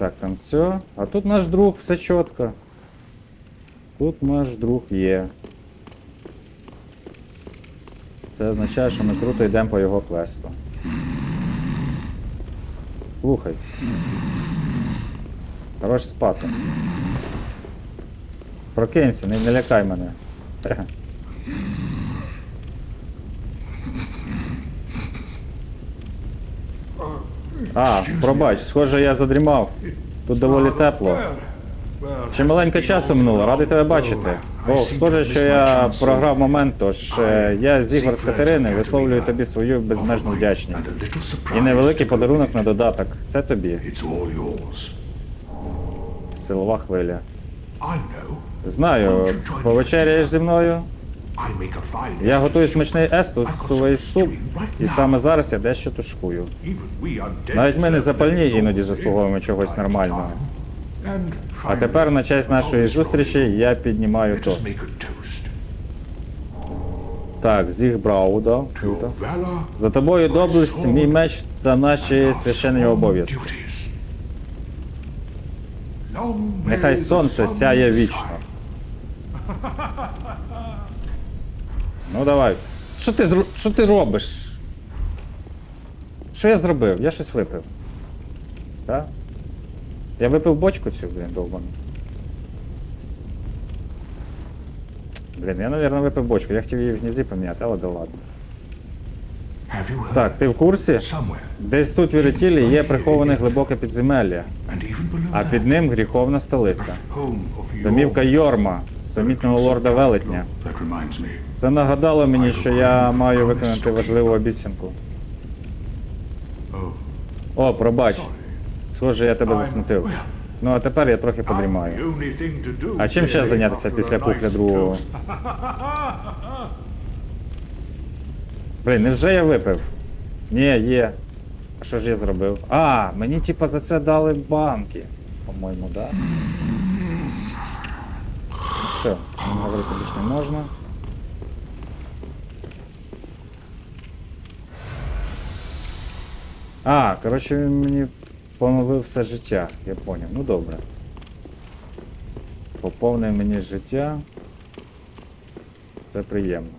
Так, там все. А тут наш друг, все чітко. Тут наш друг є. Це означає, що ми круто йдемо по його квесту. Слухай. Хорош спати. Прокинься, не, не лякай мене. А, пробач, схоже, я задрімав. Тут доволі тепло. Ще маленько часу минуло, радий тебе бачити. О, схоже, що я програв момент, тож е, я Зігвард з Катерини висловлюю тобі свою безмежну вдячність. І невеликий подарунок на додаток. Це тобі. Силова хвиля. Знаю, повечеряєш зі мною. Я готую смачний естусовий суп, і саме зараз я дещо тушкую. Навіть ми не запальні іноді заслуговуємо чогось нормального. А тепер на честь нашої зустрічі я піднімаю тост. Так, зіг Брауда. Круто. За тобою доблесть, мій меч та наші священні обов'язки. Нехай сонце сяє вічно. Ну давай. Що ти зро- що ти робиш? Що я зробив? Я щось випив. Так? Я випив бочку цю, блін, довбану. Блін, я, мабуть, випив бочку. Я хотів її в гнізді поміняти, але да ладно. Так, ти в курсі? Десь тут в Віритілі є приховане глибоке підземелля, а під ним гріховна столиця. Домівка Йорма, самітного лорда велетня. Це нагадало мені, що я маю виконати важливу обіцянку. О, пробач. Схоже, я тебе засмутив. Ну а тепер я трохи подрімаю. А чим ще зайнятися після кухля другого? Блін, невже я випив? Ні, є. А що ж я зробив? А, мені типа за це дали банки. По-моєму, да? Все, говорити більше не можна. А, коротше, він мені поновив все життя, я поняв. Ну добре. Поповнив мені життя. Це приємно.